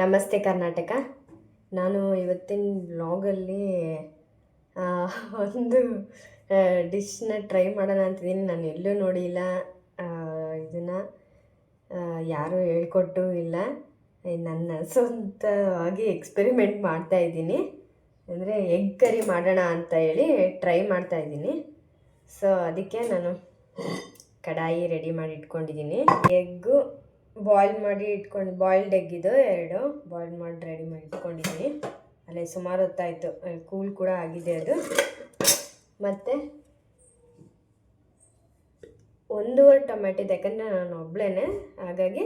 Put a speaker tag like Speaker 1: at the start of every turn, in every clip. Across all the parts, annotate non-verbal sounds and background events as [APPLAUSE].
Speaker 1: ನಮಸ್ತೆ ಕರ್ನಾಟಕ. ನಾನು ಇವತ್ತಿನ ಬ್ಲಾಗಲ್ಲಿ ಒಂದು ಡಿಶ್ನ ಟ್ರೈ ಮಾಡೋಣ ಅಂತಿದ್ದೀನಿ. ನಾನು ಎಲ್ಲೂ ನೋಡಿಲ್ಲ ಇದನ್ನು ಯಾರೂ ಹೇಳ್ಕೊಟ್ಟು ಇಲ್ಲ. ನನ್ನ ಸ್ವಂತವಾಗಿ ಎಕ್ಸ್ಪೆರಿಮೆಂಟ್ ಮಾಡ್ತಾ ಇದ್ದೀನಿ. ಅಂದರೆ ಎಗ್ ಕರಿ ಮಾಡೋಣ ಅಂತ ಹೇಳಿ ಟ್ರೈ ಮಾಡ್ತಾ ಇದ್ದೀನಿ. ಸೊ ಅದಕ್ಕೆ ನಾನು ಕಡಾಯಿ ರೆಡಿ ಮಾಡಿ ಇಟ್ಕೊಂಡಿದ್ದೀನಿ. ಎಗ್ಗು ಬಾಯ್ಲ್ ಮಾಡಿ ಇಟ್ಕೊಂಡು, ಬಾಯ್ಲ್ಡ್ ಎಗ್ ಇದು ಎರಡು. ಬಾಯ್ಲ್ ಮಾಡಿ ರೆಡಿ ಮಾಡಿ ಇಟ್ಕೊಂಡಿದ್ದೀನಿ. ಅಲ್ಲೇ ಸುಮಾರು ಹೊತ್ತಾಯಿತು. ಕೂಲ್ ಕೂಡ ಆಗಿದೆ ಅದು. ಮತ್ತು ಒಂದೂವರೆ ಟೊಮೆಟೊ ಯಾಕಂದರೆ ನಾನು ಒಬ್ಬಳೇ ಹಾಗಾಗಿ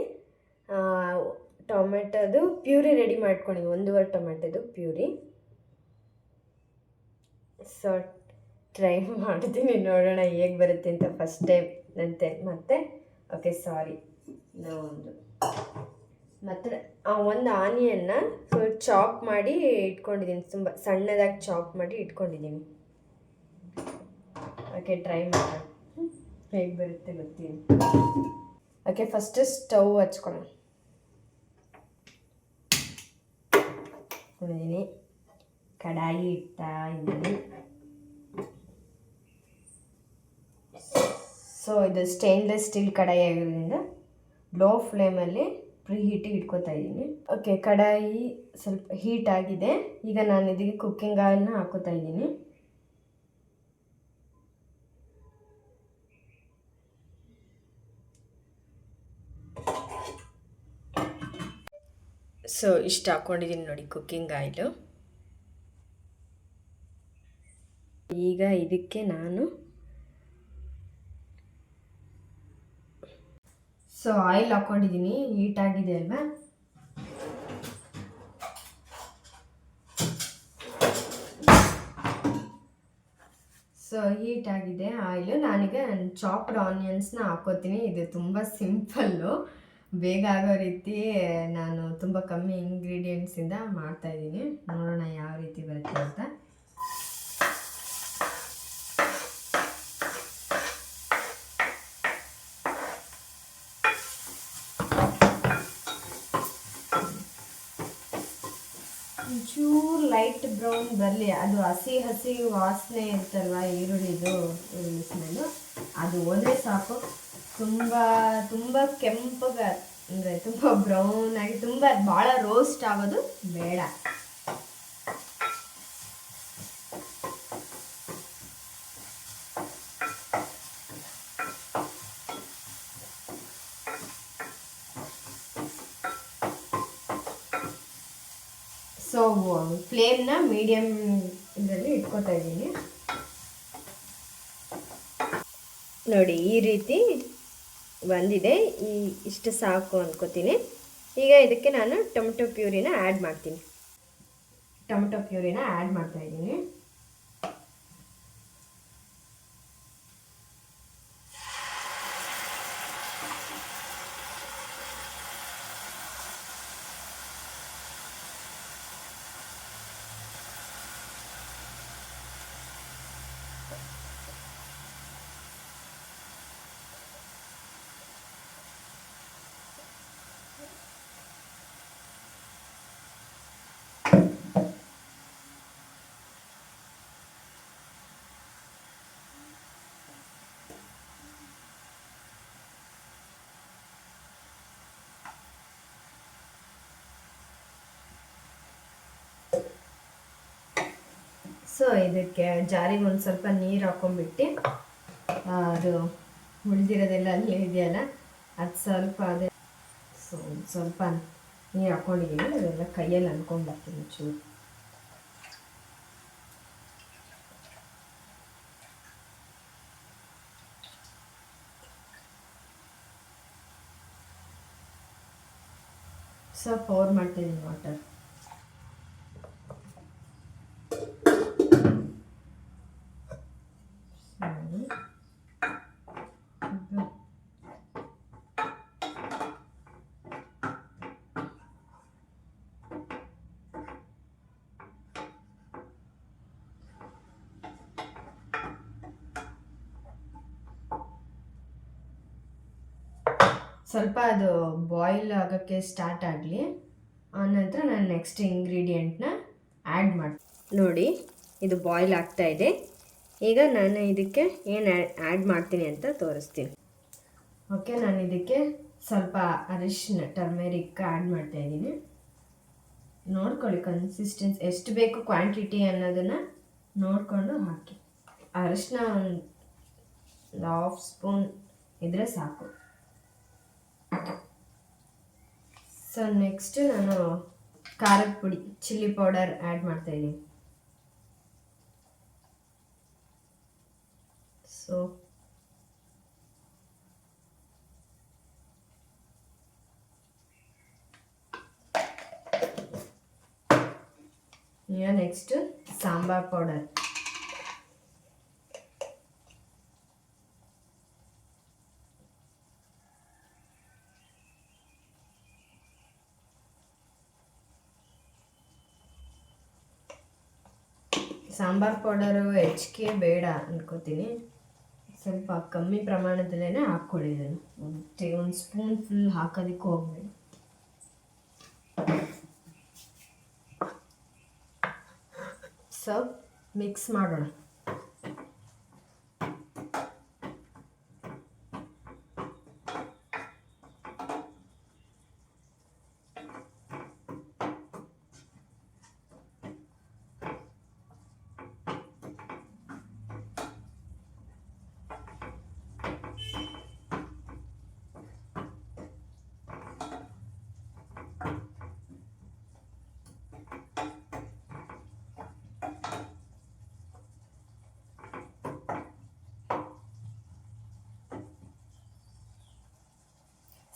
Speaker 1: ಟೊಮೆಟೊದು ಪ್ಯೂರಿ ರೆಡಿ ಮಾಡ್ಕೊಂಡಿದ್ದೀನಿ. ಒಂದೂವರೆ ಟೊಮೆಟೊದು ಪ್ಯೂರಿ. ಸೊ ಟ್ರೈ ಮಾಡ್ತೀನಿ. ನೋಡೋಣ ಹೇಗೆ ಬರುತ್ತೆ ಅಂತ ಫಸ್ಟ್ ಟೈಮ್ ನಂತೆ ಮತ್ತೆ ಓಕೆ ಸಾರಿ ಒಂದು. ಮತ್ತು ಒಂದು ಆನಿಯನ್ನ ಫುಲ್ ಚಾಪ್ ಮಾಡಿ ಇಟ್ಕೊಂಡಿದ್ದೀನಿ. ತುಂಬ ಸಣ್ಣದಾಗಿ ಚಾಪ್ ಮಾಡಿ ಇಟ್ಕೊಂಡಿದ್ದೀನಿ. ಓಕೆ ಟ್ರೈ ಮಾಡೋಣ ಹೇಗೆ ಬರುತ್ತೆ ಗೊತ್ತೀನಿ ಓಕೆ ಫಸ್ಟ್ ಸ್ಟವ್ ಹಚ್ಕೊಳ್ಳೋಣ. ಇಟ್ಕೊಂಡಿದ್ದೀನಿ ಕಡಾಯಿ ಇಡ್ತಾ ಇದ್ದೀನಿ. ಸೊ ಇದು ಸ್ಟೇನ್ಲೆಸ್ ಸ್ಟೀಲ್ ಕಡಾಯಿ ಆಗಿರೋದ್ರಿಂದ ಲೋ ಫ್ಲೇಮಲ್ಲಿ ಪ್ರೀ ಹೀಟಿಗೆ ಇಟ್ಕೊತಾ ಇದ್ದೀನಿ. ಓಕೆ ಕಡಾಯಿ ಸ್ವಲ್ಪ ಹೀಟ್ ಆಗಿದೆ. ಈಗ ನಾನು ಇದಕ್ಕೆ ಕುಕ್ಕಿಂಗ್ ಆಯಿಲ್ನ ಹಾಕೋತಾ ಇದ್ದೀನಿ. ಸೊ ಇಷ್ಟು ಹಾಕ್ಕೊಂಡಿದ್ದೀನಿ ನೋಡಿ ಕುಕ್ಕಿಂಗ್ ಆಯಿಲು ಈಗ ಇದಕ್ಕೆ ನಾನು ಸೊ ಆಯಿಲ್ ಹಾಕ್ಕೊಂಡಿದ್ದೀನಿ, ಹೀಟ್ ಆಗಿದೆ ಅಲ್ವಾ? ಸೊ ಹೀಟ್ ಆಗಿದೆ ಆಯಿಲು. ನಾನೀಗ ಚಾಪ್ಡ್ ಆನಿಯನ್ಸ್ನ ಹಾಕೋತೀನಿ ಇದು ತುಂಬ ಸಿಂಪಲ್ಲು. ಬೇಗ ಆಗೋ ರೀತಿ ನಾನು ತುಂಬ ಕಮ್ಮಿ ಇಂಗ್ರೀಡಿಯೆಂಟ್ಸಿಂದ ಮಾಡ್ತಾಯಿದ್ದೀನಿ ನೋಡೋಣ ಯಾವ ರೀತಿ ಬರುತ್ತೆ ಅಂತ ಒಂಚೂರು ಲೈಟ್ ಬ್ರೌನ್ ಬರಲಿ, ಅದು ಹಸಿ ಹಸಿ ವಾಸನೆ ಇರ್ತಲ್ವ ಈರುಳ್ಳಿದು ಸ್ಮೆಲ್ಲು ಅದು ಹೋದ್ರೆ ಸಾಕು. ತುಂಬ ತುಂಬ ಕೆಂಪಗ, ಅಂದರೆ ತುಂಬ ಬ್ರೌನ್ ಆಗಿ, ತುಂಬ ಭಾಳ ರೋಸ್ಟ್ ಆಗೋದು ಬೇಡ ಸೊ ಫ್ಲೇಮ್ನ ಮೀಡಿಯಮ್ ಇದರಲ್ಲಿ ಇಟ್ಕೊತಾ ಇದ್ದೀನಿ. ನೋಡಿ, ಈ ರೀತಿ ಬಂದಿದೆ. ಈ ಇಷ್ಟು ಸಾಕು ಅಂದ್ಕೋತೀನಿ ಈಗ ಇದಕ್ಕೆ ನಾನು ಟೊಮೆಟೊ ಪ್ಯೂರಿನ ಆ್ಯಡ್ ಮಾಡ್ತೀನಿ. ಟೊಮೆಟೊ ಪ್ಯೂರಿನ ಆ್ಯಡ್ ಮಾಡ್ತಾ ಸೊ, ಇದಕ್ಕೆ ಜಾರಿಗೆ ಒಂದು ಸ್ವಲ್ಪ ನೀರು ಹಾಕೊಂಡ್ಬಿಟ್ಟು ಅದು ಉಳಿದಿರೋದೆಲ್ಲ ಅಲ್ಲೇ ಇದೆಯಲ್ಲ, ಅದು ಸ್ವಲ್ಪ ಅದೇ, ಸೊ ಸ್ವಲ್ಪ ನೀರು ಹಾಕ್ಕೊಂಡಿದ್ದೀನಿ ಅದೆಲ್ಲ ಕೈಯಲ್ಲಿ ಅನ್ಕೊಂಡ್ಬರ್ತೀನಿ ಚೂರು. ಸೊ ಪೌರ್ ಮಾಡ್ತೀನಿ ವಾಟರ್ ಸ್ವಲ್ಪ ಅದು ಬಾಯ್ಲ್ ಆಗೋಕ್ಕೆ ಸ್ಟಾರ್ಟ್ ಆಗಲಿ. ಆನಂತರ ನಾನು ನೆಕ್ಸ್ಟ್ ಇಂಗ್ರೀಡಿಯೆಂಟ್ನ ಆ್ಯಡ್ ಮಾಡಿ ನೋಡಿ, ಇದು ಬಾಯ್ಲ್ ಆಗ್ತಾ ಇದೆ. ಈಗ ನಾನು ಇದಕ್ಕೆ ಏನು ಆ್ಯಡ್ ಮಾಡ್ತೀನಿ ಅಂತ ತೋರಿಸ್ತೀನಿ. ಓಕೆ ನಾನು ಇದಕ್ಕೆ ಸ್ವಲ್ಪ ಅರಿಶಿನ ಟರ್ಮೆರಿಕ್ ಆ್ಯಡ್ ಮಾಡ್ತಾ ಇದ್ದೀನಿ. ನೋಡ್ಕೊಳ್ಳಿ ಕನ್ಸಿಸ್ಟೆನ್ಸಿ ಎಷ್ಟು ಬೇಕು ಕ್ವಾಂಟಿಟಿ ಅನ್ನೋದನ್ನು ನೋಡಿಕೊಂಡು ಹಾಕಿ. ಅರಿಶಿನ ಒಂದು ಹಾಫ್ ಸ್ಪೂನ್ ಇದ್ರೆ ಸಾಕು. ಸೊ ನೆಕ್ಸ್ಟ್ ನಾನು ಖಾರದ ಪುಡಿ ಚಿಲ್ಲಿ ಪೌಡರ್ ಆ್ಯಡ್ ಮಾಡ್ತಾಯಿದ್ದೀನಿ ಸೊ ಈಗ next sambar powder sambar powder ಹೆಚ್ಚಿಗೆ ಬೇಡ ಅಂದ್ಕೋತೀನಿ ಸ್ವಲ್ಪ ಕಮ್ಮಿ ಪ್ರಮಾಣದಲ್ಲೇ ಹಾಕ್ಕೊಳ್ಳಿ ಇದನ್ನು ಒಂದು ಒಂದು ಸ್ಪೂನ್ ಫುಲ್ ಹಾಕೋದಕ್ಕೂ ಹೋಗ್ಬೇಡಿ. ಸೊ ಮಿಕ್ಸ್ ಮಾಡೋಣ.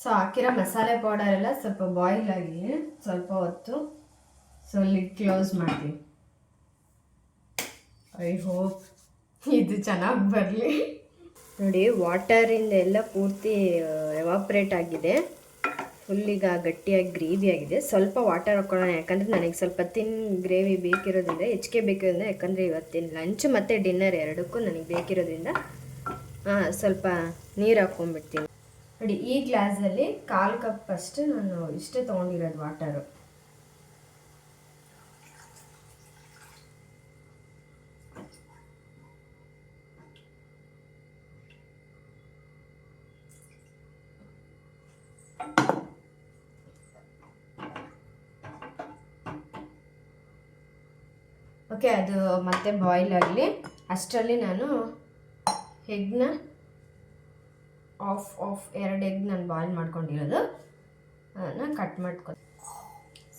Speaker 1: ಸೊ ಹಾಕಿರೋ ಮಸಾಲೆ ಪೌಡರ್ ಎಲ್ಲ ಸ್ವಲ್ಪ ಬಾಯ್ಲ್ ಆಗಿ ಸ್ವಲ್ಪ ಹೊತ್ತು ಸೊ ಲಿಡ್ ಕ್ಲೋಸ್ ಮಾಡ್ತೀವಿ ಐ ಹೋಪ್ ಇದು ಚೆನ್ನಾಗಿ ಬರಲಿ. ನೋಡಿ ವಾಟರಿಂದ ಎಲ್ಲ ಪೂರ್ತಿ ಎವಾಪ್ರೇಟ್ ಆಗಿದೆ. ಫುಲ್ ಈಗ ಗಟ್ಟಿಯಾಗಿ ಗ್ರೇವಿ ಆಗಿದೆ. ಸ್ವಲ್ಪ ವಾಟರ್ ಹಾಕೊಳ್ಳೋಣ, ಯಾಕಂದರೆ ನನಗೆ ಸ್ವಲ್ಪ ತಿನ್ ಗ್ರೇವಿ ಬೇಕಿರೋದ್ರಿಂದ, ಹೆಚ್ಚಿಗೆ ಬೇಕಿರೋದ್ರಿಂದ, ಯಾಕಂದರೆ ಇವತ್ತಿನ ಲಂಚ್ ಮತ್ತು ಡಿನ್ನರ್ ಎರಡಕ್ಕೂ ನನಗೆ ಬೇಕಿರೋದ್ರಿಂದ ಸ್ವಲ್ಪ ನೀರು ಹಾಕ್ಕೊಂಡ್ಬಿಡ್ತೀನಿ ನೋಡಿ, ಈ ಗ್ಲಾಸಲ್ಲಿ ಕಾಲು ಕಪ್ ಅಷ್ಟು ನಾನು ಇಷ್ಟೇ ತೊಗೊಂಡಿರೋದು ವಾಟರು. ಓಕೆ, ಅದು ಮತ್ತೆ ಬಾಯ್ಲ್ ಆಗಲಿ. ಅಷ್ಟರಲ್ಲಿ ನಾನು ಎಗ್ನ ಆಫ್ ಆಫ್ ಎರಡು ಎಗ್ ನಾನು ಬಾಯ್ಲ್ ಮಾಡ್ಕೊಂಡಿರೋದು. ನಾನು ಕಟ್ ಮಾಡ್ಕೊ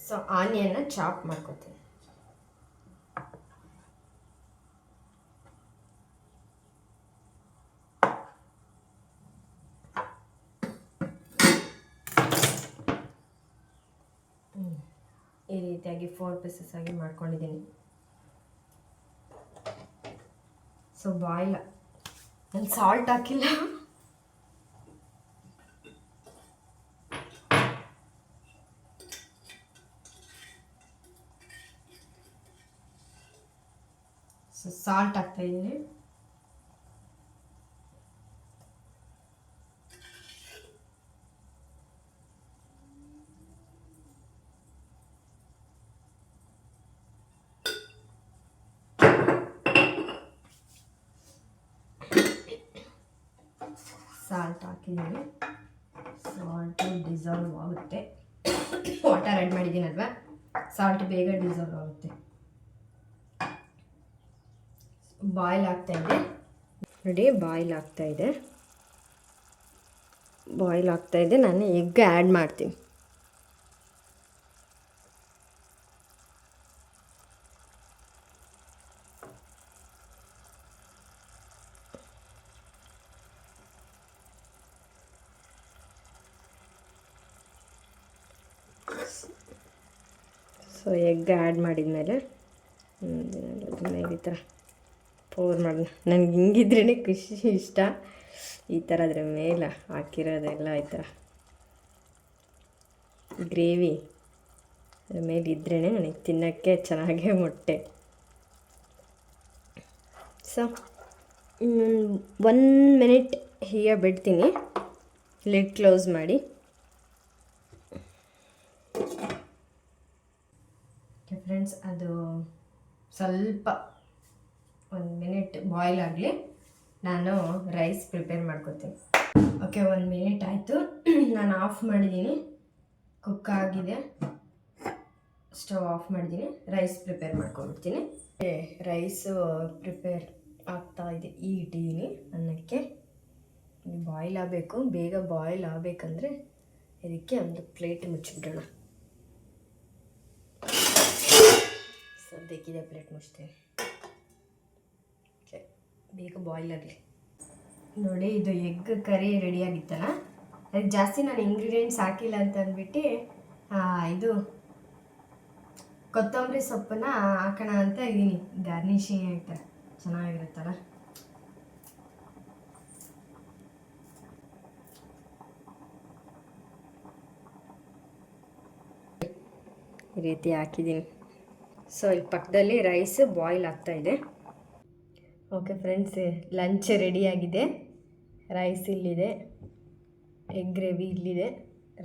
Speaker 1: ಸೊ ಆನಿಯನ್ನ ಚಾಪ್ ಮಾಡ್ಕೊತೀನಿ. ಈ ರೀತಿಯಾಗಿ ಫೋರ್ ಪೀಸಸ್ ಆಗಿ ಮಾಡ್ಕೊಂಡಿದ್ದೀನಿ. ಸೊ ಬಾಯ್ಲ್ ನಾನು ಸಾಲ್ಟ್ ಹಾಕಿಲ್ಲ ಸೊ ಸಾಲ್ಟ್ ಹಾಕ್ತಾ ಇದ್ದೀನಿ ಸಾಲ್ಟ್ ಹಾಕಿದ್ದೀನಿ. ಸಾಲ್ಟು ಡಿಸಾಲ್ವ್ ಆಗುತ್ತೆ. ವಾಟರ್ ಆ್ಯಡ್ ಮಾಡಿದ್ದೀನಲ್ವ? ಸಾಲ್ಟ್ ಬೇಗ ಡಿಸಾಲ್ವ್ ಆಗುತ್ತೆ. ಬಾಯ್ಲ್ ಆಗ್ತಾ ಇದೆ ನೋಡಿ ಬಾಯ್ಲ್ ಆಗ್ತಾ ಇದೆ ಬಾಯ್ಲ್ ಆಗ್ತಾ ಇದೆ ನಾನು ಎಗ್ ಆ್ಯಡ್ ಮಾಡ್ತೀನಿ. ಸೊ ಎಗ್ ಆ್ಯಡ್ ಅದ್ರ ಮೇಲೆ ಈ ಥರ ಪೋರ್ ಮಾಡಿ ನನಗೆ ಹಿಂಗಿದ್ರೇ ಖುಷಿ, ಇಷ್ಟ. ಈ ಥರ ಅದ್ರ ಮೇಲೆ ಹಾಕಿರೋದೆಲ್ಲ ಈ ಥರ. ಗ್ರೇವಿ ಅದ್ರ ಮೇಲೆ ಇದ್ರೇ ನನಗೆ ತಿನ್ನೋಕ್ಕೆ ಚೆನ್ನಾಗೇ ಮೊಟ್ಟೆ. ಸೊ ಒನ್ ಮಿನಿಟ್ ಹೀಗೆ ಬಿಡ್ತೀನಿ. ಲಿಡ್ ಕ್ಲೋಸ್ ಮಾಡಿ. ಫ್ರೆಂಡ್ಸ್ ಅದು ಸ್ವಲ್ಪ ಒಂದು ಮಿನಿಟ್ ಬಾಯ್ಲ್ ಆಗಲಿ. ನಾನು ರೈಸ್ ಪ್ರಿಪೇರ್ ಮಾಡ್ಕೊತೀನಿ. ಓಕೆ ಒಂದು ಮಿನಿಟ್ ಆಯಿತು. [CLEARS THROAT] ನಾನು ಆಫ್ ಮಾಡಿದ್ದೀನಿ ಕುಕ್ ಆಗಿದೆ. ಸ್ಟವ್ ಆಫ್ ಮಾಡಿದ್ದೀನಿ ರೈಸ್ ಪ್ರಿಪೇರ್ ಮಾಡ್ಕೊಂಡ್ಬಿಡ್ತೀನಿ ರೈಸು ಪ್ರಿಪೇರ್ ಆಗ್ತಾ ಇದೆ. ಈ ಇಟ್ಟಿದ್ದೀನಿ ಅನ್ನಕ್ಕೆ. ಬಾಯ್ಲ್ ಆಗಬೇಕು. ಬೇಗ ಬಾಯ್ಲ್ ಆಗಬೇಕಂದ್ರೆ ಇದಕ್ಕೆ ಒಂದು ಪ್ಲೇಟ್ ಮುಚ್ಚಿಬಿಡೋಣ. ಸದ್ಯಕ್ಕಿದೆ ಪ್ಲೇಟ್ ಮುಚ್ತೇನೆ ಬೇಗ ಬಾಯ್ಲ್ ಆಗಲಿ. ನೋಡಿ, ಇದು ಎಗ್ ಕರಿ ರೆಡಿ ಆಗಿತ್ತಲ್ಲ? ಅದಕ್ಕೆ ಜಾಸ್ತಿ ನಾನು ಇಂಗ್ರೀಡಿಯೆಂಟ್ಸ್ ಹಾಕಿಲ್ಲ ಅಂತ ಅಂದ್ಬಿಟ್ಟು ಇದು ಕೊತ್ತಂಬರಿ ಸೊಪ್ಪನ್ನ ಹಾಕೋಣ ಅಂತ ಇದ್ದೀನಿ ಗಾರ್ನಿಶಿಂಗ್ ಐತೆ ಚೆನ್ನಾಗಿರುತ್ತಲ್ಲ? ಈ ರೀತಿ ಹಾಕಿದ್ದೀನಿ ಸೊ ಇಲ್ಲಿ ಪಕ್ಕದಲ್ಲಿ ರೈಸ್ ಬಾಯ್ಲ್ ಆಗ್ತಾಯಿದೆ ಓಕೆ ಫ್ರೆಂಡ್ಸ್ ಲಂಚ್ ರೆಡಿಯಾಗಿದೆ ರೈಸ್ ಇಲ್ಲಿದೆ. ಎಗ್ ಗ್ರೇವಿ ಇಲ್ಲಿದೆ.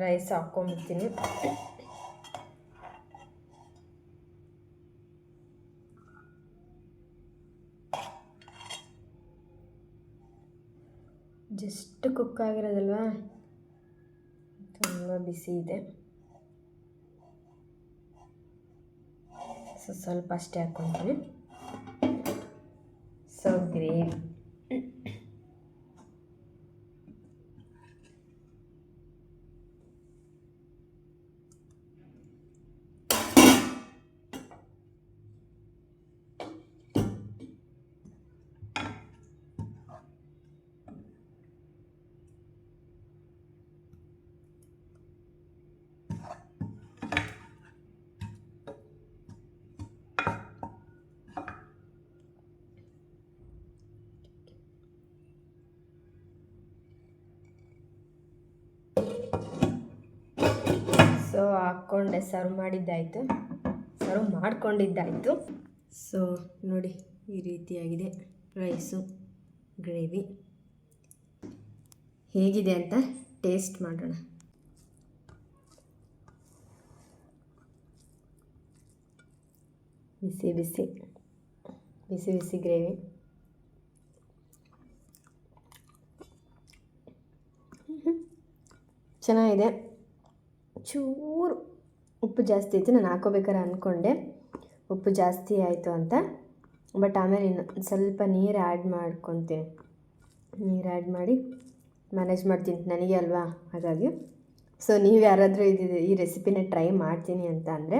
Speaker 1: ರೈಸ್ ಹಾಕ್ಕೊಂಬಿಡ್ತೀನಿ ಜಸ್ಟ್ ಕುಕ್ ಆಗಿರೋದಲ್ವಾ? ತುಂಬ ಬಿಸಿ ಇದೆ. ಸೊ ಸ್ವಲ್ಪ ಅಷ್ಟೇ ಹಾಕ್ಕೊಂತೀನಿ. ಸೊ ಗ್ರೇವಿ ಸೊ ಹಾಕ್ಕೊಂಡೆ ಸರ್ವ್ ಮಾಡಿದ್ದಾಯಿತು. ಸರ್ವ್ ಮಾಡಿಕೊಂಡಿದ್ದಾಯಿತು. ಸೊ ನೋಡಿ, ಈ ರೀತಿಯಾಗಿದೆ ರೈಸು ಗ್ರೇವಿ ಹೇಗಿದೆ ಅಂತ ಟೇಸ್ಟ್ ಮಾಡೋಣ. ಬಿಸಿ ಬಿಸಿ ಬಿಸಿ ಬಿಸಿ ಗ್ರೇವಿ ಚೆನ್ನಾಗಿದೆ. ಚೂರು ಉಪ್ಪು ಜಾಸ್ತಿ ಇತ್ತು ನಾನು ಹಾಕೋಬೇಕಾರೆ ಅಂದ್ಕೊಂಡೆ ಉಪ್ಪು ಜಾಸ್ತಿ ಆಯಿತು ಅಂತ. ಬಟ್ ಆಮೇಲೆ ಇನ್ನು ಸ್ವಲ್ಪ ನೀರು ಆ್ಯಡ್ ಮಾಡ್ಕೊತೀನಿ ನೀರು ಆ್ಯಡ್ ಮಾಡಿ ಮ್ಯಾನೇಜ್ ಮಾಡ್ತೀನಿ, ನನಗೆ ಅಲ್ವಾ? ಹಾಗಾಗಿ. ಸೊ ನೀವು ಯಾರಾದರೂ ಇದು ಈ ರೆಸಿಪಿನ ಟ್ರೈ ಮಾಡ್ತೀನಿ ಅಂತ ಅಂದರೆ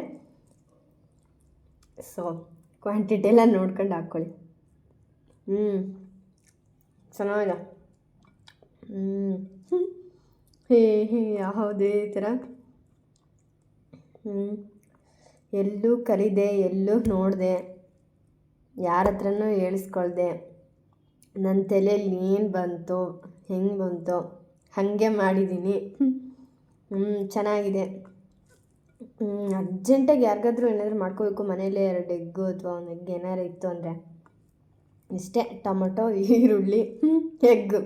Speaker 1: ಸೊ ಕ್ವಾಂಟಿಟಿ ಎಲ್ಲ ನೋಡ್ಕೊಂಡು ಹಾಕ್ಕೊಳ್ಳಿ ಹ್ಞೂ ಚೆನ್ನಾಗಿದೆ. ಹ್ಞೂ ಹೇ ಹೇ, ಯಾವುದೇ ಥರ ಎಲ್ಲೂ ಕಲಿದೆ, ಎಲ್ಲೂ ನೋಡಿದೆ. ಯಾರ ಹತ್ರನೂ ಹೇಳಿಸ್ಕೊಳ್ದೆ. ನನ್ನ ತಲೆಯಲ್ಲಿ ಏನು ಬಂತು, ಹೆಂಗೆ ಬಂತು, ಹಾಗೆ ಮಾಡಿದ್ದೀನಿ ಹ್ಞೂ ಚೆನ್ನಾಗಿದೆ. ಅರ್ಜೆಂಟಾಗಿ ಯಾರಿಗಾದ್ರೂ ಏನಾದರೂ ಮಾಡ್ಕೋಬೇಕು. ಮನೆಯಲ್ಲೇ ಎರಡು ಎಗ್ಗು ಅಥವಾ ಒಂದು ಎಗ್ ಏನಾರು ಇತ್ತು ಅಂದರೆ. ಇಷ್ಟೇ, ಟೊಮೊಟೊ, ಈರುಳ್ಳಿ ಎಗ್ಗು.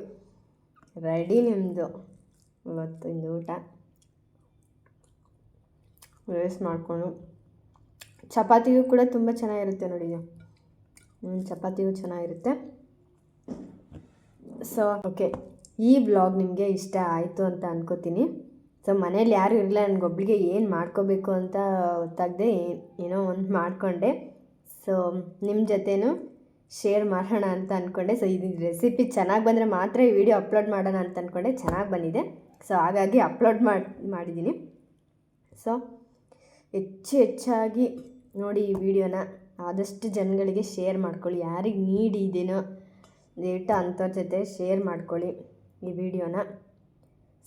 Speaker 1: ರೆಡಿ ನಿಮ್ಮದು ಇವತ್ತಿಂದು ಊಟ. ವೇಸ್ಟ್ ಮಾಡಿಕೊಂಡು. ಚಪಾತಿಗೂ ಕೂಡ ತುಂಬ ಚೆನ್ನಾಗಿರುತ್ತೆ ನೋಡಿ ಹ್ಞೂ ಚಪಾತಿಗೂ ಚೆನ್ನಾಗಿರುತ್ತೆ. ಸೊ ಓಕೆ ಈ ಬ್ಲಾಗ್ ನಿಮಗೆ ಇಷ್ಟ ಆಯಿತು ಅಂತ ಅನ್ಕೋತೀನಿ. ಸೊ ಮನೇಲಿ ಯಾರು ಇರಲಿಲ್ಲ ನನಗೊಬ್ಳಿಗೆ ಏನು ಮಾಡ್ಕೋಬೇಕು ಅಂತ ಗೊತ್ತಾಗದೆ ಏನೋ ಒಂದು ಮಾಡಿಕೊಂಡೆ. ಸೊ ನಿಮ್ಮ ಜೊತೆನೂ ಶೇರ್ ಮಾಡೋಣ ಅಂತ ಅಂದ್ಕೊಂಡೆ ಸೊ ಇದು ರೆಸಿಪಿ ಚೆನ್ನಾಗಿ ಬಂದರೆ ಮಾತ್ರ ಈ ವಿಡಿಯೋ ಅಪ್ಲೋಡ್ ಮಾಡೋಣ ಅಂತ ಅಂದ್ಕೊಂಡೆ ಚೆನ್ನಾಗಿ ಬಂದಿದೆ. ಸೊ ಹಾಗಾಗಿ ಅಪ್ಲೋಡ್ ಮಾಡಿ, ಮಾಡಿದ್ದೀನಿ. ಸೊ ಹೆಚ್ಚು ಹೆಚ್ಚಾಗಿ ನೋಡಿ ಈ ವಿಡಿಯೋನ ಆದಷ್ಟು ಜನಗಳಿಗೆ ಶೇರ್ ಮಾಡ್ಕೊಳ್ಳಿ. ಯಾರಿಗೆ ನೀಡ್ ಇದೇನೋ ದಯವಿಟ್ಟು ಅಂಥವ್ರ ಜೊತೆ ಶೇರ್ ಮಾಡ್ಕೊಳ್ಳಿ ಈ ವಿಡಿಯೋನ.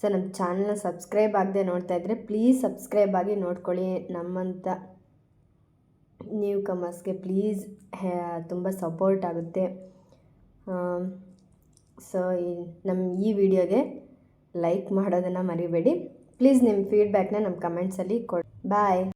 Speaker 1: ಸೊ ನಮ್ಮ ಚಾನಲ್ನ ಸಬ್ಸ್ಕ್ರೈಬ್ ಆಗದೆ ನೋಡ್ತಾ ಇದ್ರೆ ಪ್ಲೀಸ್ ಸಬ್ಸ್ಕ್ರೈಬ್ ಆಗಿ ನೋಡ್ಕೊಳ್ಳಿ. ನಮ್ಮಂಥ ನ್ಯೂ ಕಮರ್ಸ್ಗೆ ಪ್ಲೀಸ್ ತುಂಬ ಸಪೋರ್ಟ್ ಆಗುತ್ತೆ. ಸೊ, ಈ ನಮ್ಮ ಈ ವಿಡಿಯೋಗೆ ಲೈಕ್ ಮಾಡೋದನ್ನು ಮರಿಬೇಡಿ. ಪ್ಲೀಸ್ ನಿಮ್ಮ ಫೀಡ್ಬ್ಯಾಕ್ನ ನಮ್ಮ ಕಮೆಂಟ್ಸಲ್ಲಿ ಕೊಡಿ. ಬಾಯ್.